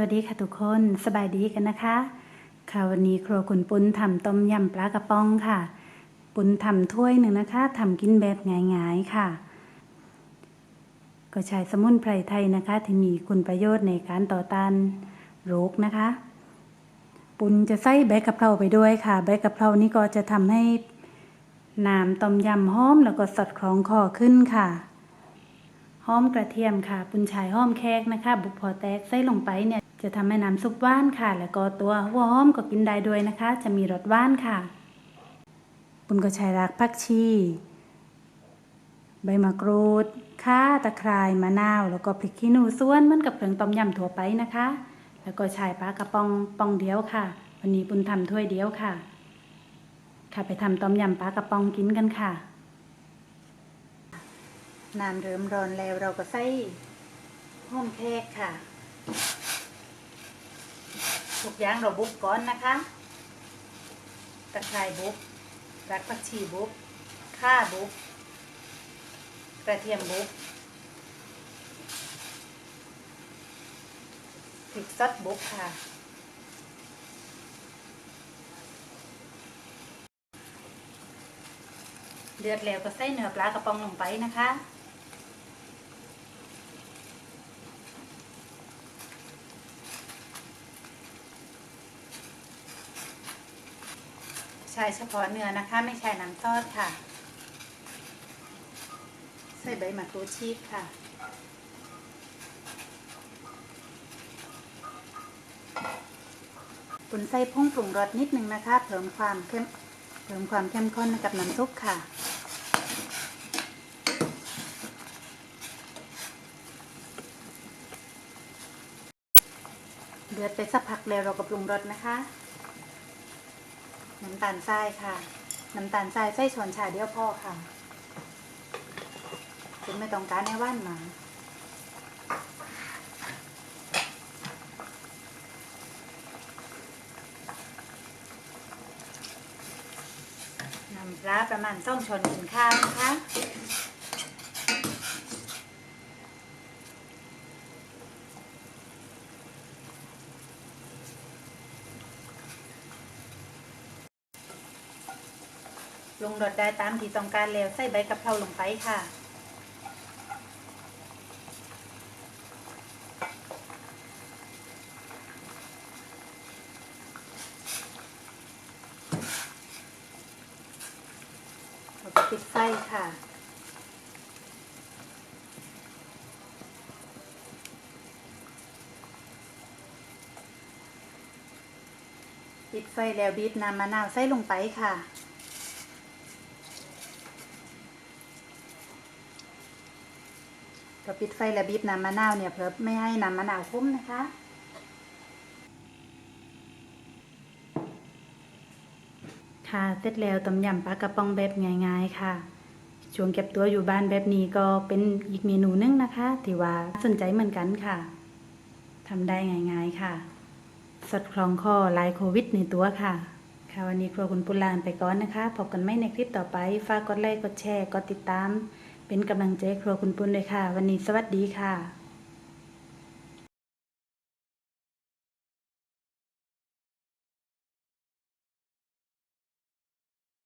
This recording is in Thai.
วัสดีค่ะทุกคนสบายดีกันนะคะค่ะวันนี้ครัวคุณปุ้นทำต้มยำปลากระป๋องค่ะ ปุ้นทำถ้วยหนึ่งนะคะทำกินแบบง่ายๆค่ะ ก็ใช้สมุนไพรไทยนะคะ ที่มีคุณประโยชน์ในการต่อต้านโรคนะคะ ปุ้นจะใส่ใบกะเพราไปด้วยค่ะใบกะเพรานี่ก็จะทำให้น้ำต้มยำหอมแล้วก็สดคล้องคอขึ้นค่ะหอมกระเทียมค่ะ ปุ้นชายหอมแขกนะคะ บุกพอแตกใส่ลงไปเนี่ย จะทำให้น้ำซุปว่านค่ะ แล้วก็ตัวหัวหอมก็กินได้ด้วยนะคะ จะมีรสว่านค่ะปุ้นก็ใช้รากผักชี ใบมะกรูดข่าตะไคร้มะนาว แล้วก็พริกขี้หนูส่วนเหมือนกับเครื่องต้มยำทั่วไปนะคะ แล้วก็ใช้ปลากระป๋องปองเดียวค่ะ วันนี้ปุ้นทำถ้วยเดียวค่ะ ค่ะไปทำต้มยำปลากระป๋องกินกันค่ะน้ำเริ่มร้อนแล้วเราก็ใส่ห้อมแขกค่ะ ทุกอย่างเราบุกก่อนนะคะตะไคร้บุกรักผักชีบุกข่าบุกกระเทียมบุกพริกซดบุกค่ะเดือดแล้วก็ใส่เนื้อปลากระป๋องลงไปนะคะ ใช้เฉพาะเนื้อนะคะ ไม่ใช่น้ำซอสค่ะ ใส่ใบมะกรูดชีสค่ะ ปุ่นใส่พุ่งปรุงรสนิดนึงนะคะ เพิ่มความเข้มเพิ่มความเข้มข้นให้กับน้ำซุปค่ะเดือดไปสักพักแล้วเราก็ปรุงรสนะคะ น้ำตาลทรายค่ะ น้ำตาลทรายใส่ช้อนชาเดียวพ่อค่ะคุณไม่ต้องการให้ว่านหมาน้ำปลาประมาณสองช้อนกินข้าวนะคะ ลงดรสได้ตามที่ต้องการแล้วใส่ใบกะเพราลงไปค่ะ ปิดไฟค่ะปิดไฟแล้วบีบน้ำมะนาวใส่ลงไปค่ะ พอปิดไฟแล้วบีบน้ำมะนาวเนี่ยเพื่อไม่ให้น้ำมะนาวคุ้มนะคะค่ะเสร็จแล้วต้มยำปลากระป๋องแบบง่าย ๆ ค่ะ ช่วงเก็บตัวอยู่บ้านแบบนี้ก็เป็นอีกเมนูหนึงนะคะที่ว่าสนใจเหมือนกันค่ะทำได้ง่ายๆค่ะสดคล้องคอลายโควิดในตัวค่ะ ค่ะวันนี้ครัวคุณปุลานไปก่อนนะคะ พบกันไม่ในคลิปต่อไป ฝากกดไลค์ กดแชร์ กดติดตาม เป็นกำลังใจครัวคุณปุ้นเลยค่ะ วันนี้สวัสดีค่ะ